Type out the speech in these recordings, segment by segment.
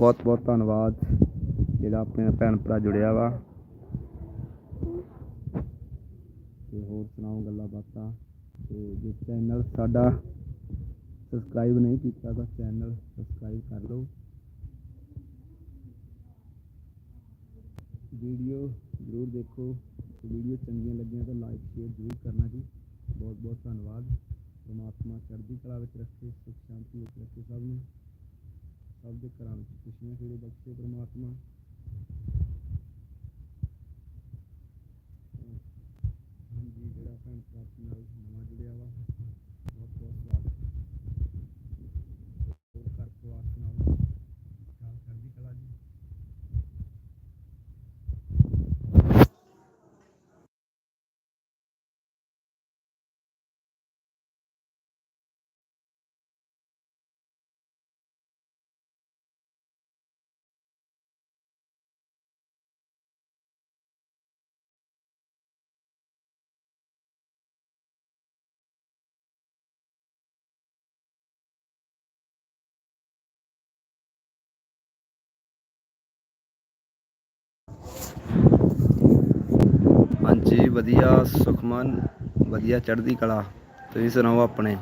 ਬਹੁਤ ਬਹੁਤ ਧੰਨਵਾਦ ਜਿਹੜਾ ਆਪਣੇ ਨਾਲ ਭੈਣ ਭਰਾ ਜੁੜਿਆ ਵਾ ਤੇ ਹੋਰ ਸੁਣਾਓ ਗੱਲਾਂ ਬਾਤਾਂ ਤੇ ਜੇ ਚੈਨਲ ਸਾਡਾ ਸਬਸਕ੍ਰਾਈਬ ਨਹੀਂ ਕੀਤਾ ਤਾਂ ਚੈਨਲ ਸਬਸਕ੍ਰਾਈਬ ਕਰ ਲਓ ਵੀਡੀਓ ਜ਼ਰੂਰ ਦੇਖੋ ਵੀਡੀਓ ਚੰਗੀਆਂ ਲੱਗੀਆਂ ਤਾਂ ਲਾਈਕ ਸ਼ੇਅਰ ਜ਼ਰੂਰ ਕਰਨਾ ਜੀ ਬਹੁਤ ਬਹੁਤ ਧੰਨਵਾਦ ਪਰਮਾਤਮਾ ਚੜ੍ਹਦੀ ਕਲਾ ਵਿੱਚ ਰੱਖੇ ਸੁਖ ਸ਼ਾਂਤੀ ਵਿੱਚ ਰੱਖੇ ਸਭ ਨੂੰ ਸਭ ਦੇ ਘਰਾਂ ਵਿੱਚ ਖੁਸ਼ੀਆਂ ਖੇੜੇ ਬਖਸ਼ੇ ਪਰਮਾਤਮਾ। ਹਾਂਜੀ ਜਿਹੜਾ ਭੈਣ ਭਰਾ ਆਪਣੇ ਨਾਲ ਨਵਾਂ ਜੁੜਿਆ ਵਾ ਬਹੁਤ ਬਹੁਤ ਸਵਾਗਤ ਹੋਰ ਘਰ ਪਰਿਵਾਰ ਸੁਣਾਓ ਚਾਲ ਚੜ੍ਹਦੀ ਕਲਾ ਜੀ ਹਾਂਜੀ ਵਧੀਆ ਸੁਖਮਨ ਵਧੀਆ ਚੜ੍ਹਦੀ ਕਲਾ। ਤੁਸੀਂ ਸੁਣਾਓ ਆਪਣੇ?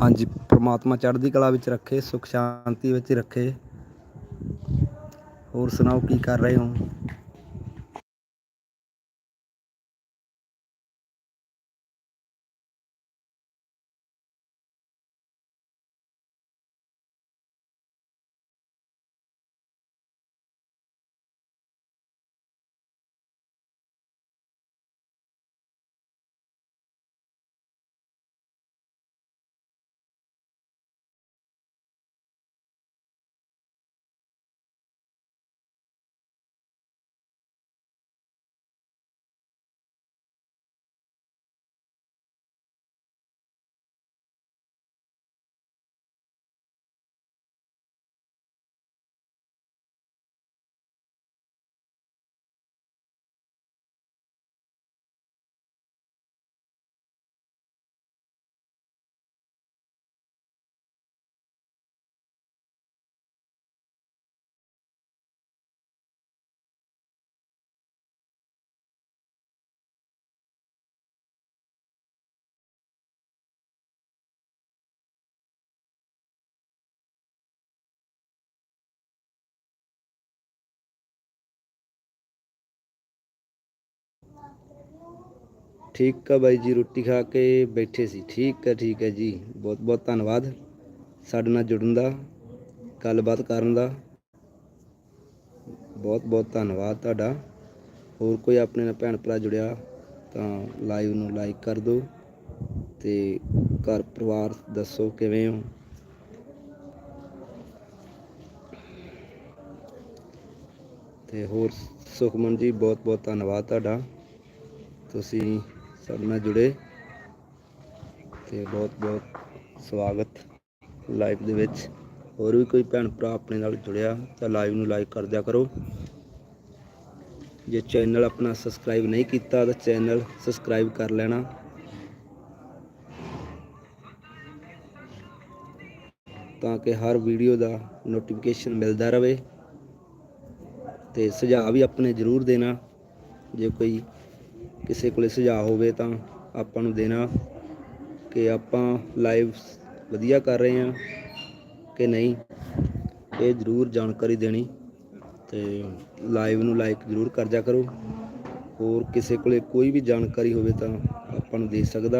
ਹਾਂਜੀ, ਪ੍ਰਮਾਤਮਾ ਚੜ੍ਹਦੀ ਕਲਾ ਵਿੱਚ ਰੱਖੇ ਸੁਖ ਸ਼ਾਂਤੀ ਵਿੱਚ ਰੱਖੇ। ਹੋਰ ਸੁਣਾਓ, ਕੀ ਕਰ ਰਹੇ ਹੋ? ਠੀਕ ਆ ਬਾਈ ਜੀ, ਰੋਟੀ ਖਾ ਕੇ ਬੈਠੇ ਸੀ। ਠੀਕ ਹੈ ਠੀਕ ਹੈ ਜੀ। ਬਹੁਤ ਬਹੁਤ ਧੰਨਵਾਦ ਸਾਡੇ ਨਾਲ ਜੁੜਨ ਦਾ, ਗੱਲਬਾਤ ਕਰਨ ਦਾ। ਬਹੁਤ ਬਹੁਤ ਧੰਨਵਾਦ ਤੁਹਾਡਾ। ਹੋਰ ਕੋਈ ਆਪਣੇ ਨਾਲ ਭੈਣ ਭਰਾ ਜੁੜਿਆ ਤਾਂ ਲਾਈਵ ਨੂੰ ਲਾਈਕ ਕਰ ਦਿਓ ਤੇ ਘਰ ਪਰਿਵਾਰ ਦੱਸੋ ਕਿਵੇਂ ਹੋ? ਤੇ ਹੋਰ ਸੁਖਮਨ ਜੀ, ਬਹੁਤ ਬਹੁਤ ਧੰਨਵਾਦ ਤੁਹਾਡਾ। ਤੁਸੀਂ ਸਾਡੇ ਨਾਲ ਜੁੜੇ ਤੇ ਬਹੁਤ ਬਹੁਤ ਸਵਾਗਤ ਲਾਈਵ ਦੇ ਵਿੱਚ। ਹੋਰ ਵੀ ਕੋਈ ਭੈਣ ਭਰਾ ਆਪਣੇ ਨਾਲ ਜੁੜਿਆ ਤਾਂ ਲਾਈਵ ਨੂੰ ਲਾਈਕ ਕਰ ਦਿਆ ਕਰੋ। ਜੇ ਚੈਨਲ ਆਪਣਾ ਸਬਸਕ੍ਰਾਈਬ ਨਹੀਂ ਕੀਤਾ ਤਾਂ ਚੈਨਲ ਸਬਸਕ੍ਰਾਈਬ ਕਰ ਲੈਣਾ। ਤਾਂ ਕਿ ਹਰ ਵੀਡੀਓ ਦਾ ਨੋਟੀਫਿਕੇਸ਼ਨ ਮਿਲਦਾ ਰਹੇ ਤੇ ਸੁਝਾਅ ਵੀ ਆਪਣੇ ਜ਼ਰੂਰ ਦੇਣਾ। ਜੇ ਕੋਈ ਕਿਸੇ ਕੋਲੇ ਸੁਝਾਅ ਹੋਵੇ ਤਾਂ ਆਪਾਂ ਨੂੰ ਦੇਣਾ ਕਿ ਆਪਾਂ ਲਾਈਵ ਵਧੀਆ ਕਰ ਰਹੇ ਹਾਂ ਕਿ ਨਹੀਂ, ਇਹ ਜ਼ਰੂਰ ਜਾਣਕਾਰੀ ਦੇਣੀ ਤੇ ਲਾਈਵ ਨੂੰ ਲਾਈਕ ਜ਼ਰੂਰ ਕਰਜ਼ਾ ਕਰੋ। ਹੋਰ ਕਿਸੇ ਕੋਲੇ ਕੋਈ ਵੀ ਜਾਣਕਾਰੀ ਹੋਵੇ ਤਾਂ ਆਪਾਂ ਨੂੰ ਦੇ ਸਕਦਾ।